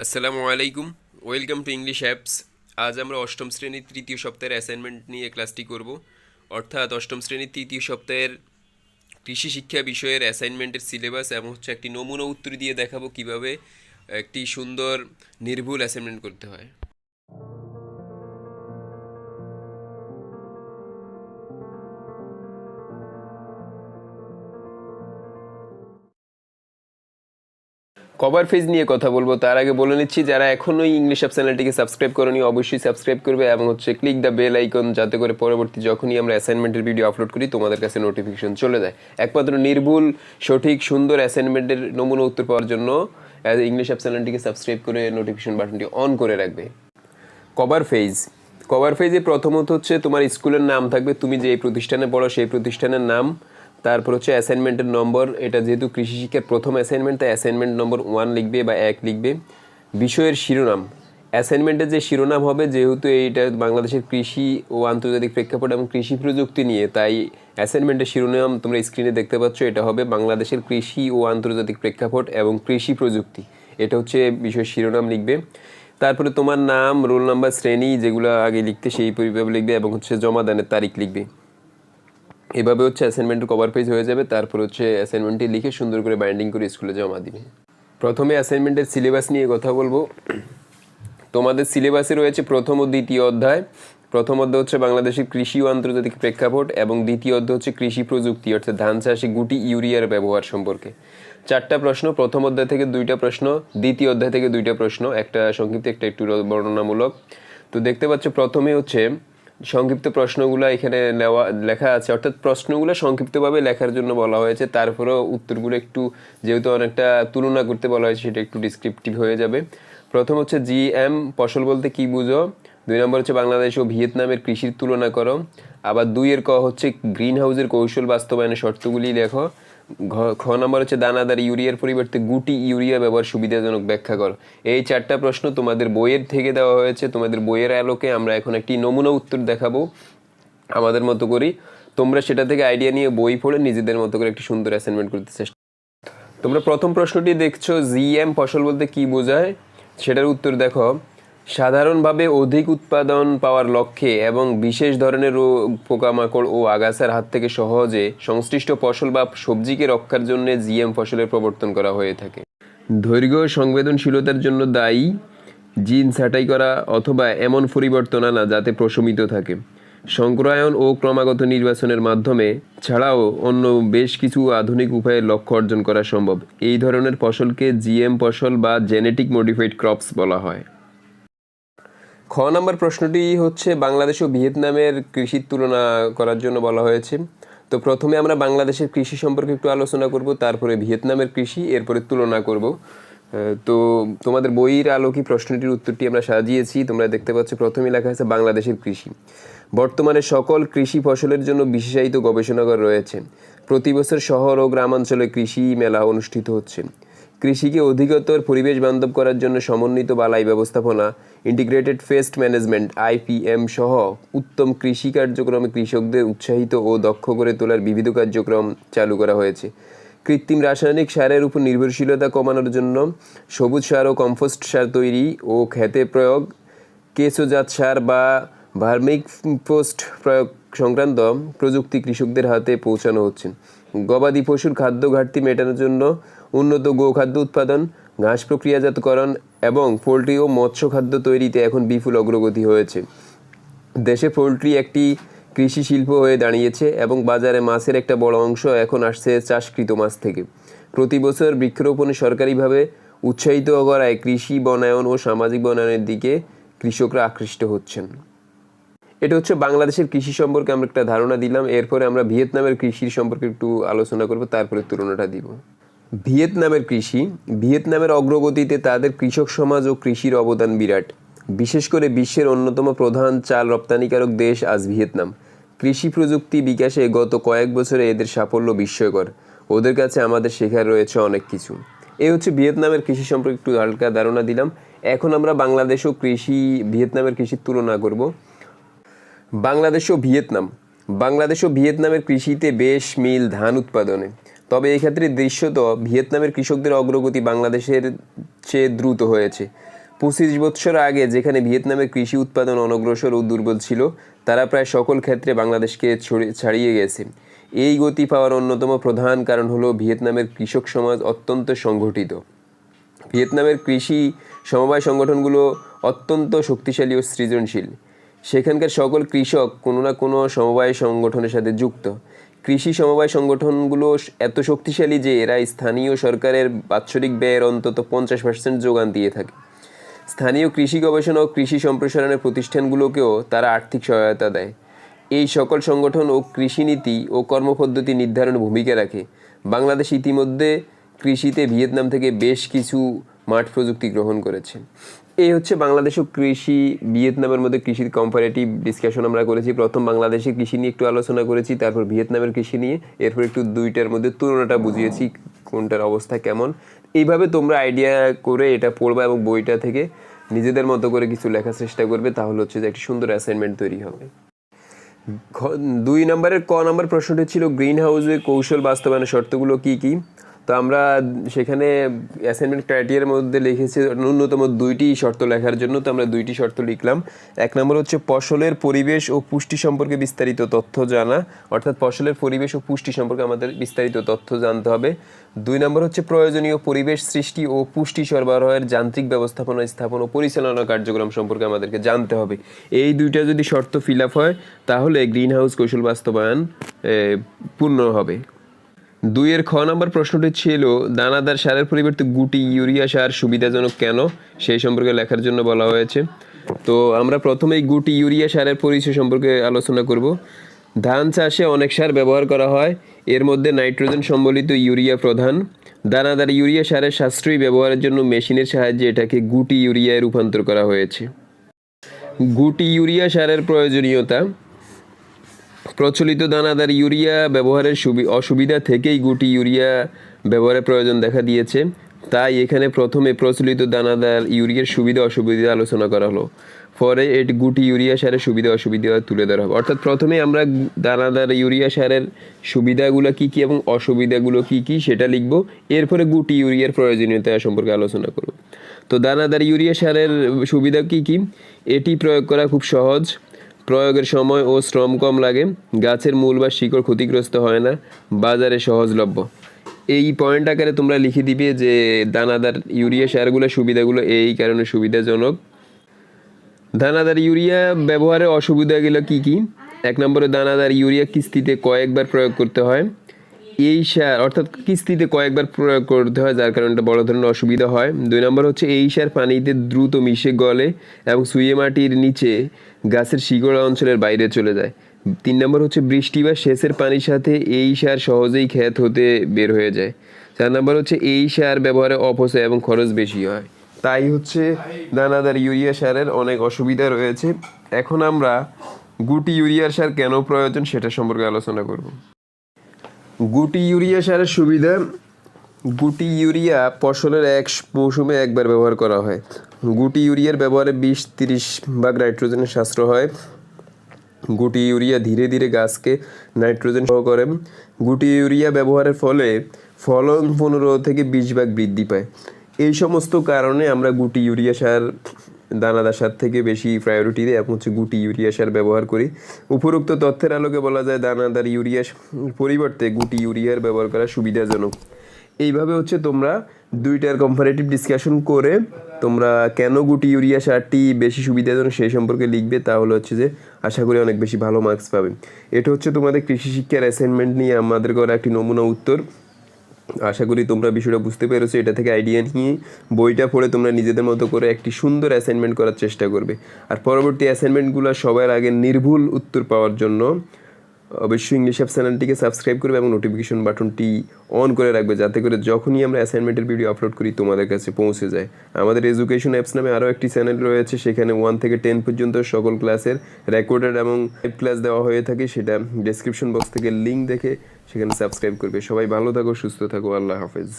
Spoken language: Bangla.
আসসালামু আলাইকুম, ওয়েলকাম টু ইংলিশ অ্যাপস। আজ আমরা অষ্টম শ্রেণির তৃতীয় সপ্তাহের অ্যাসাইনমেন্ট নিয়ে ক্লাসটি করব। অর্থাৎ অষ্টম শ্রেণির তৃতীয় সপ্তাহের কৃষি শিক্ষা বিষয়ের অ্যাসাইনমেন্টের সিলেবাস এবং হচ্ছে একটি নমুনা উত্তর দিয়ে দেখাবো কীভাবে একটি সুন্দর, নির্ভুল অ্যাসাইনমেন্ট করতে হয়। কভার ফেজ নিয়ে কথা বলব। তার আগে বলে নিচ্ছি, যারা এখনোই ইংলিশ অ্যাপ চ্যানেলটিকে সাবস্ক্রাইব করেনি, অবশ্যই সাবস্ক্রাইব করবে এবং হচ্ছে ক্লিক দ্য বেল আইকন যাতে করে পরবর্তী যখনই আমরা অ্যাসাইনমেন্টের ভিডিও আপলোড করি, তোমাদের কাছে নোটিফিকেশন চলে যায়। একমাত্র নির্ভুল, সঠিক, সুন্দর অ্যাসাইনমেন্টের নমুনা উত্তর পাওয়ার জন্য ইংলিশ অ্যাপ চ্যানেলটিকে সাবস্ক্রাইব করে নোটিফিকেশন বাটনটি অন করে রাখবে। কভার ফেজ কভার ফেজে প্রথমত হচ্ছে তোমার স্কুলের নাম থাকবে। তুমি যে প্রতিষ্ঠানে পড়ো, সেই প্রতিষ্ঠানের নাম তারপর হচ্ছে অ্যাসাইনমেন্টের নম্বর এটা যেহেতু কৃষি শিক্ষার প্রথম অ্যাসাইনমেন্ট তাই অ্যাসাইনমেন্ট নম্বর ওয়ান লিখবে বা এক লিখবে। বিষয়ের শিরোনাম অ্যাসাইনমেন্টের যে শিরোনাম হবে, যেহেতু এইটা বাংলাদেশের কৃষি ও আন্তর্জাতিক প্রেক্ষাপট এবং কৃষি প্রযুক্তি নিয়ে, তাই অ্যাসাইনমেন্টের শিরোনাম তোমরা স্ক্রিনে দেখতে পাচ্ছ, এটা হবে বাংলাদেশের কৃষি ও আন্তর্জাতিক প্রেক্ষাপট এবং কৃষি প্রযুক্তি। এটা হচ্ছে বিষয়ের শিরোনাম লিখবে। তারপরে তোমার নাম রোল নাম্বার শ্রেণি, যেগুলো আগে লিখতে সেই পরিভাবে লিখবে এবং হচ্ছে জমাদানের তারিখ লিখবে। এভাবে হচ্ছে অ্যাসাইনমেন্টের কভার পেজ হয়ে যাবে, তারপর হচ্ছে অ্যাসাইনমেন্টটি লিখে সুন্দর করে বাইন্ডিং করে স্কুলে জমা দিবে। প্রথমে অ্যাসাইনমেন্টের সিলেবাস নিয়ে কথা বলব। তোমাদের সিলেবাসে রয়েছে প্রথম ও দ্বিতীয় অধ্যায়। প্রথম অধ্যায় হচ্ছে বাংলাদেশের কৃষি ও আন্তর্জাতিক প্রেক্ষাপট এবং দ্বিতীয় অধ্যায় হচ্ছে কৃষি প্রযুক্তি, অর্থাৎ ধান চাষে গুটি ইউরিয়ার ব্যবহার সম্পর্কে। চারটা প্রশ্ন, প্রথম অধ্যায় থেকে দুইটা প্রশ্ন, দ্বিতীয় অধ্যায় থেকে দুইটা প্রশ্ন, একটা সংক্ষিপ্ত, একটা একটু বর্ণনামূলক। তো দেখতে পাচ্ছ প্রথমে হচ্ছে সংক্ষিপ্ত প্রশ্নগুলো এখানে নেওয়া, লেখা আছে। অর্থাৎ প্রশ্নগুলো সংক্ষিপ্তভাবে লেখার জন্য বলা হয়েছে। তারপরেও উত্তরগুলো একটু, যেহেতু অনেকটা তুলনা করতে বলা হয়েছে, সেটা একটু ডিসক্রিপটিভ হয়ে যাবে। প্রথম হচ্ছে জি এম, ফসল বলতে কী বুঝো? দুই নম্বর হচ্ছে বাংলাদেশ ও ভিয়েতনামের কৃষির তুলনা করো। আবার দুইয়ের ক হচ্ছে গ্রিন হাউসের কৌশল বাস্তবায়নের শর্তগুলি লেখো। খ নম্বর হচ্ছে দানাদার ইউরিয়ার পরিবর্তে গুটি ইউরিয়া ব্যবহার সুবিধাজনক ব্যাখ্যা করো। এই চারটা প্রশ্ন তোমাদের বইয়ের থেকে দেওয়া হয়েছে, তোমাদের বইয়ের আলোকে আমরা এখন একটি নমুনা উত্তর দেখাবো আমাদের মতো করি তোমরা সেটা থেকে আইডিয়া নিয়ে বই পড়ে নিজেদের মতো করে একটি সুন্দর অ্যাসাইনমেন্ট করতে চেষ্টা তোমরা প্রথম প্রশ্নটি দেখছ জিএম ফসল বলতে কি বোঝায়? সেটার উত্তর দেখো। সাধারণভাবে অধিক উৎপাদন পাওয়ার লক্ষ্যে এবং বিশেষ ধরনের রোগ পোকামাকড় ও আগাছার হাত থেকে সহজে সংশ্লিষ্ট ফসল বা সবজিকে রক্ষার জন্য জিএম ফসলের প্রবর্তন করা হয়ে থাকে। দৈর্ঘ্য, সংবেদনশীলতার জন্য দায়ী, জিন ছাঁটাই করা অথবা এমন পরিবর্তন আনা যাতে প্রশমিত থাকে। সংক্রায়ন ও ক্রমাগত নির্বাচনের মাধ্যমে ছাড়াও অন্য বেশ কিছু আধুনিক উপায়ে লক্ষ্য অর্জন করা সম্ভব। এই ধরনের ফসলকে জিএম ফসল বা জেনেটিক মডিফাইড ক্রপস বলা হয়। খ নম্বর প্রশ্নটি হচ্ছে বাংলাদেশ ও ভিয়েতনামের কৃষির তুলনা করার জন্য বলা হয়েছে। তো প্রথমে আমরা বাংলাদেশের কৃষি সম্পর্কে একটু আলোচনা করব, তারপরে ভিয়েতনামের কৃষি, এরপরে তুলনা করব। তো তোমাদের বইয়ের আলোকে প্রশ্নটির উত্তরটি আমরা সাজিয়েছি, তোমরা দেখতে পাচ্ছ প্রথমে লেখা আছে বাংলাদেশের কৃষি। বর্তমানে সকল কৃষি ফসলের জন্য বিশেষায়িত গবেষণাগার রয়েছে। প্রতি বছর শহর ও গ্রামাঞ্চলে কৃষি মেলা অনুষ্ঠিত হচ্ছে। কৃষিকে অধিকতর পরিবেশ বান্ধব করার জন্য সমন্বিত বালাই ব্যবস্থাপনা ইন্টিগ্রেটেড পেস্ট ম্যানেজমেন্ট আইপিএম সহ উত্তম কৃষি কার্যক্রমে কৃষকদের উৎসাহিত ও দক্ষ করে তোলার বিবিধ কার্যক্রম চালু করা হয়েছে। কৃত্রিম রাসায়নিক সারের উপর নির্ভরশীলতা কমানোর জন্য সবুজ সার ও কম্পোস্ট সার তৈরি ও খেতে প্রয়োগ, কেঁচোজাত সার বা ভার্মিক পোস্ট প্রয়োগ সংক্রান্ত প্রযুক্তি কৃষকদের হাতে পৌঁছানো হচ্ছে। গবাদি পশুর খাদ্য ঘাটতি মেটানোর জন্য উন্নত গোখাদ্য উৎপাদন, ঘাস প্রক্রিয়াজাতকরণ এবং পোলট্রি ও মৎস্য খাদ্য তৈরিতে এখন বিপুল অগ্রগতি হয়েছে। দেশে পোলট্রি একটি কৃষি শিল্প হয়ে দাঁড়িয়েছে এবং বাজারে মাছের একটা বড় অংশ এখন আসছে চাষকৃত মাছ থেকে। প্রতি বছর বৃক্ষরোপণে সরকারিভাবে উৎসাহিত করায় কৃষি, বনায়ন ও সামাজিক বনায়নের দিকে কৃষকরা আকৃষ্ট হচ্ছেন। এটা হচ্ছে বাংলাদেশের কৃষি সম্পর্কে আমরা একটা ধারণা দিলাম। এরপরে আমরা ভিয়েতনামের কৃষির সম্পর্কে একটু আলোচনা করব, তারপরে তুলনাটা দিব। ভিয়েতনামের কৃষি। ভিয়েতনামের অগ্রগতিতে তাদের কৃষক সমাজ ও কৃষির অবদান বিরাট। বিশেষ করে বিশ্বের অন্যতম প্রধান চাল রপ্তানিকারক দেশ আজ ভিয়েতনাম। কৃষি প্রযুক্তি বিকাশে গত কয়েক বছরে এদের সাফল্য বিস্ময়কর। ওদের কাছে আমাদের শেখার রয়েছে অনেক কিছু। এই হচ্ছে ভিয়েতনামের কৃষি সম্পর্কে একটু হালকা ধারণা দিলাম। এখন আমরা বাংলাদেশ ও কৃষি, ভিয়েতনামের কৃষির তুলনা করব। বাংলাদেশ ও ভিয়েতনাম। বাংলাদেশ ও ভিয়েতনামের কৃষিতে বেশ মিল ধান উৎপাদনে। তবে এই ক্ষেত্রে দৃশ্যত ভিয়েতনামের কৃষকদের অগ্রগতি বাংলাদেশের চেয়ে দ্রুত হয়েছে। পঁচিশ বৎসর আগে যেখানে ভিয়েতনামের কৃষি উৎপাদন অনগ্রসর ও দুর্বল ছিল, তারা প্রায় সকল ক্ষেত্রে বাংলাদেশকে ছাড়িয়ে গেছে। এই গতি পাওয়ার অন্যতম প্রধান কারণ হলো ভিয়েতনামের কৃষক সমাজ অত্যন্ত সংগঠিত। ভিয়েতনামের কৃষি সমবায় সংগঠনগুলো অত্যন্ত শক্তিশালী ও সৃজনশীল। সেখানকার সকল কৃষক কোনো না কোনো সমবায় সংগঠনের সাথে যুক্ত। কৃষি সমবায় সংগঠনগুলো এত শক্তিশালী যে এরা স্থানীয় সরকারের বাৎসরিক ব্যয়ের অন্তত পঞ্চাশ পার্সেন্ট যোগান দিয়ে থাকে। স্থানীয় কৃষি গবেষণা ও কৃষি সম্প্রসারণের প্রতিষ্ঠানগুলোকেও তারা আর্থিক সহায়তা দেয়। এই সকল সংগঠন ও কৃষিনীতি ও কর্মপদ্ধতি নির্ধারণ ভূমিকা রাখে। বাংলাদেশ ইতিমধ্যে কৃষিতে ভিয়েতনাম থেকে বেশ কিছু মাঠ প্রযুক্তি গ্রহণ করেছে। এই হচ্ছে বাংলাদেশ ও কৃষি, ভিয়েতনামের মধ্যে কৃষির কম্পারেটিভ ডিসকাশন আমরা করেছি। প্রথম বাংলাদেশের কৃষি নিয়ে একটু আলোচনা করেছি, তারপর ভিয়েতনামের কৃষি নিয়ে। এরপর একটু দুইটার মধ্যে তুলনাটা বুঝিয়েছি, কোনটার অবস্থা কেমন। এইভাবে তোমরা আইডিয়া করে এটা পড়বা এবং বইটা থেকে নিজেদের মতো করে কিছু লেখার চেষ্টা করবে, তাহলে হচ্ছে যে একটি সুন্দর অ্যাসাইনমেন্ট তৈরি হবে। দুই নম্বরের ক নম্বর প্রশ্নটি ছিল গ্রিন হাউসের কৌশল বাস্তবায়নের শর্তগুলো কি কি? তো আমরা সেখানে অ্যাসাইনমেন্ট ক্রাইটেরিয়ার মধ্যে লিখেছি ন্যূনতম দুইটি শর্ত লেখার জন্য, তো আমরা দুইটি শর্ত লিখলাম। এক নম্বর হচ্ছে ফসলের পরিবেশ ও পুষ্টি সম্পর্কে বিস্তারিত তথ্য জানা, অর্থাৎ ফসলের পরিবেশ ও পুষ্টি সম্পর্কে আমাদের বিস্তারিত তথ্য জানতে হবে। দুই নম্বর হচ্ছে প্রয়োজনীয় পরিবেশ সৃষ্টি ও পুষ্টি সরবরাহের যান্ত্রিক ব্যবস্থাপনা, স্থাপন ও পরিচালনা কার্যক্রম সম্পর্কে আমাদেরকে জানতে হবে। এই দুইটা যদি শর্ত ফিল আপ হয়, তাহলে গ্রিন হাউস কৌশল বাস্তবায়ন পূর্ণ হবে। দুইয়ের খ নম্বর প্রশ্নটি ছিল, দানাদার সারের পরিবর্তে গুটি ইউরিয়া সার সুবিধাজনক কেন? সেই সম্পর্কে লেখার জন্য বলা হয়েছে। তো আমরা প্রথমেই গুটি ইউরিয়া সারের পরিচয় সম্পর্কে আলোচনা করব। ধান চাষে অনেক সার ব্যবহার করা হয়। এর মধ্যে নাইট্রোজেন সম্বলিত ইউরিয়া প্রধান। দানাদার ইউরিয়া সারের সাশ্রয়ী ব্যবহারের জন্য মেশিনের সাহায্যে এটাকে গুটি ইউরিয়ায় রূপান্তর করা হয়েছে। গুটি ইউরিয়া সারের প্রয়োজনীয়তা প্রচলিত দানাদার ইউরিয়া ব্যবহারের সুবি অসুবিধা থেকেই গুটি ইউরিয়া ব্যবহারের প্রয়োজন দেখা দিয়েছে। তাই এখানে প্রথমে প্রচলিত দানাদার ইউরিয়ার সুবিধা অসুবিধা আলোচনা করা হলো। পরে এটি গুটি ইউরিয়া সারের সুবিধা অসুবিধা তুলে ধরা হবে। অর্থাৎ প্রথমে আমরা দানাদার ইউরিয়া সারের সুবিধাগুলো কি কি এবং অসুবিধাগুলো কি কি সেটা লিখব। এরপরে গুটি ইউরিয়ার প্রয়োজনীয়তা সম্পর্কে আলোচনা করব। তো দানাদার ইউরিয়া সারের সুবিধা কি কি? এটি প্রয়োগ করা খুব সহজ। প্রয়োগের সময় ও শ্রম কম লাগে, গাছের মূল বা শিকড় ক্ষতিগ্রস্ত হয় না, বাজারে সহজলভ্য। এই পয়েন্ট আকারে তোমরা লিখে দিবে যে দানাদার ইউরিয়া সারগুলো, সুবিধাগুলো এই কারণে সুবিধাজনক। দানাদার ইউরিয়া ব্যবহারে অসুবিধাগুলো কি কি? এক নম্বরে, দানাদার ইউরিয়া কিস্তিতে কয়েকবার প্রয়োগ করতে হয়। এই সার অর্থাৎ কিস্তিতে কয়েকবার প্রয়োগ করতে হয়, যার কারণে বড় ধরনের অসুবিধা হয়। দুই নম্বর হচ্ছে, এই সার পানিতে দ্রুত মিশে গলে এবং সুইয়ে মাটির নিচে গাছের শিকড় অঞ্চলের বাইরে চলে যায়। তিন নম্বর হচ্ছে, বৃষ্টি বা সেচের পানির সাথে এই সার সহজেই ক্ষেত হতে বের হয়ে যায়। চার নম্বর হচ্ছে, এই সার ব্যবহারে অপচয় এবং খরচ বেশি হয়। তাই হচ্ছে, দানাদার ইউরিয়া সারের অনেক অসুবিধা রয়েছে। এখন আমরা গুটি ইউরিয়া সার কেন প্রয়োজন সেটা সম্পর্কে আলোচনা করব। গুটি ইউরিয়া সারের সুবিধা, গুটি ইউরিয়া ফসলের এক মৌসুমে একবার ব্যবহার করা হয়। গুটি ইউরিয়ার ব্যবহারে বিশ, তিরিশ ভাগ নাইট্রোজেনের সাশ্রয় হয়। গুটি ইউরিয়া ধীরে ধীরে গাছকে নাইট্রোজেন সহ করে। গুটি ইউরিয়া ব্যবহারের ফলে ফলন পনেরো থেকে বিশ ভাগ বৃদ্ধি পায়। এই সমস্ত কারণে আমরা গুটি ইউরিয়া সার দানাদার সার থেকে বেশি প্রায়োরিটি দেয় এবং হচ্ছে গুটি, ইউরিয়া সার ব্যবহার করি। উপরোক্ত তথ্যের আলোকে বলা যায় দানাদার ইউরিয়া পরিবর্তে গুটি, ইউরিয়ার ব্যবহার করা সুবিধাজনক। এইভাবে হচ্ছে তোমরা দুইটার কম্পারেটিভ ডিসকাশন করে তোমরা কেন গুটি, ইউরিয়া সারটি বেশি সুবিধাজনক সেই সম্পর্কে লিখবে, তাহলে হচ্ছে যে আশা করি অনেক বেশি ভালো মার্কস পাবে। এটা হচ্ছে তোমাদের কৃষি শিক্ষার অ্যাসাইনমেন্ট নিয়ে আমাদের করা একটি নমুনা উত্তর। আশা করি তোমরা বিষয়টা বুঝতে পেরেছ। এটা থেকে আইডিয়া নিয়ে বইটা পড়ে তোমরা নিজেদের মতো করে একটি সুন্দর অ্যাসাইনমেন্ট করার চেষ্টা করবে। আর পরবর্তী অ্যাসাইনমেন্টগুলো সবার আগে নির্ভুল উত্তর পাওয়ার জন্য অবশ্যই ইংলিশ অ্যাপ চ্যানেলটিকে সাবস্ক্রাইব করবে এবং নোটিফিকেশন বাটনটি অন করে রাখবে, যাতে করে যখনই আমরা অ্যাসাইনমেন্টের ভিডিও আপলোড করি তোমাদের কাছে পৌঁছে যায়। আমাদের এডুকেশন অ্যাপস নামে আরও একটি চ্যানেল রয়েছে, সেখানে ওয়ান থেকে টেন পর্যন্ত সকল ক্লাসের রেকর্ডেড এবং লাইভ ক্লাস দেওয়া হয়ে থাকে, সেটা ডেসক্রিপশন বক্স থেকে লিঙ্ক দেখে সেখানে সাবস্ক্রাইব করবে। সবাই ভালো থাকো, সুস্থ থাকো, আল্লাহ হাফেজ।